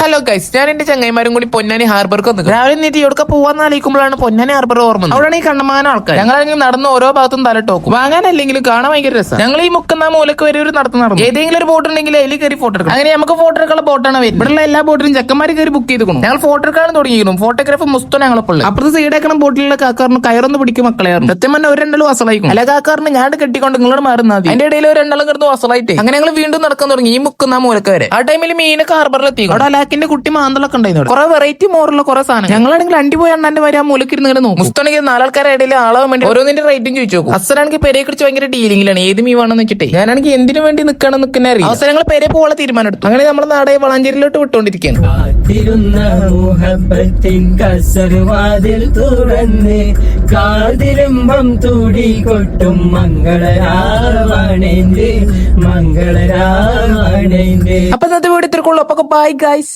Hello guys ഞാൻ എന്റെ ചങ്ങായിമാരും കൂടി പൊന്നാനി ഹാർബർക്ക് വന്നു രാവിലെ നീട്ടി എവിടെ പോവാന്ന് ആലോചിക്കുമ്പോഴാണ് പൊന്നാനി ഹാർബർ ഓർമ്മ അവിടെ അവിടെയാണ് ഈ കണ്ണമാന ആൾക്കാർ ഞങ്ങളാണെങ്കിൽ നടന്ന് ഓരോ ഭാഗത്തും തല തലട്ടോക്കും വാങ്ങാനല്ലെങ്കിലും കാണാൻ ഭയങ്കര രസം. ഞങ്ങൾ ഈ മുക്കുന്ന മൂലക്ക് വരെ ഒരു നടത്തുന്ന നടന്നു. ഏതെങ്കിലും ഒരു ബോട്ട് ഉണ്ടെങ്കിൽ അതിൽ കയറി ഫോട്ടോ എടുക്കും അങ്ങനെ നമുക്ക് ഫോട്ടോ എടുക്കാനുള്ള ബോട്ടാണ് വരുന്നത്. ഇവിടെയുള്ള എല്ലാ ബോട്ടിലും ചെക്കന്മാർ കയറി ബുക്ക് ചെയ്തിരിക്കണം ഞങ്ങൾ ഫോട്ടോ എടുക്കാൻ തുടങ്ങിയിരുന്നു ഫോട്ടോഗ്രാഫർ മുസ്തോ ഞങ്ങളപ്പോൾ അപ്പുറത്ത് സൈഡേക്കണം ബോട്ടിലുള്ള കാക്കാറിന് കയറൊന്ന് പിടിക്കും മക്കളെ സത്യം പറഞ്ഞാൽ ഒരു രണ്ടാലും അല്ല കാക്കാറിന് ഞാൻ കെട്ടിക്കൊണ്ട് നിങ്ങളോട് മാറുന്ന മതി. അതിന്റെ ഇടയിൽ ഒരു രണ്ടാളും കിടന്ന് അസലായിട്ട് അങ്ങനെ ഞങ്ങൾ വീണ്ടും നടക്കാൻ തുടങ്ങി. ഈ മുക്കുന്ന മൂലക്ക് വരെ. ആ ടൈമിൽ മീനൊക്കെ ഹാർബറിൽ എത്തി അവിടെ അലാക്കിന്റെ കുട്ടി മാന്തളൊക്കെ ഉണ്ടായിരുന്നു കുറെ വെറൈറ്റി മോറുള്ള കുറെ സാധനം ഞങ്ങളാണെങ്കിൽ അണ്ടി പോയി അണ്ണാന്റെ വരെ ആ മൂലക്ക് ഇരുന്ന് ഇങ്ങനെ നോക്കും. മുസ്താണെങ്കിൽ നാലാൾക്കാരുടെ ഇടയിൽ ആളാവാൻ വേണ്ടി ഓരോന്നിന്റെ റേറ്റും ചോദിച്ചു നോക്കും. അസലാണെങ്കിൽ പെരയെ കുറിച്ച് ഭയങ്കര ഡീലിംഗിലാണ് ഏത് മീ വേണമെന്ന് വെച്ചിട്ട്. ഞാനാണെങ്കിൽ എന്തിനു വേണ്ടി നിൽക്കണം നിൽക്കുന്ന അറിയാം അവസരങ്ങൾ പെരെ പോകാനുള്ള തീരുമാനം എടുത്തു. അങ്ങനെ നമ്മുടെ നാടെ വളാഞ്ചേരിയിലോട്ട് വിട്ടുകൊണ്ടിരിക്കുകയാണ്. തുറന്ന് കാതിരുമ്പം തുടി കൊട്ടും അപ്പൊ ഇന്നത്തെ വീഡിയോ ഇത്രക്കുള്ളൂ അപ്പൊ ബൈ ഗൈസ്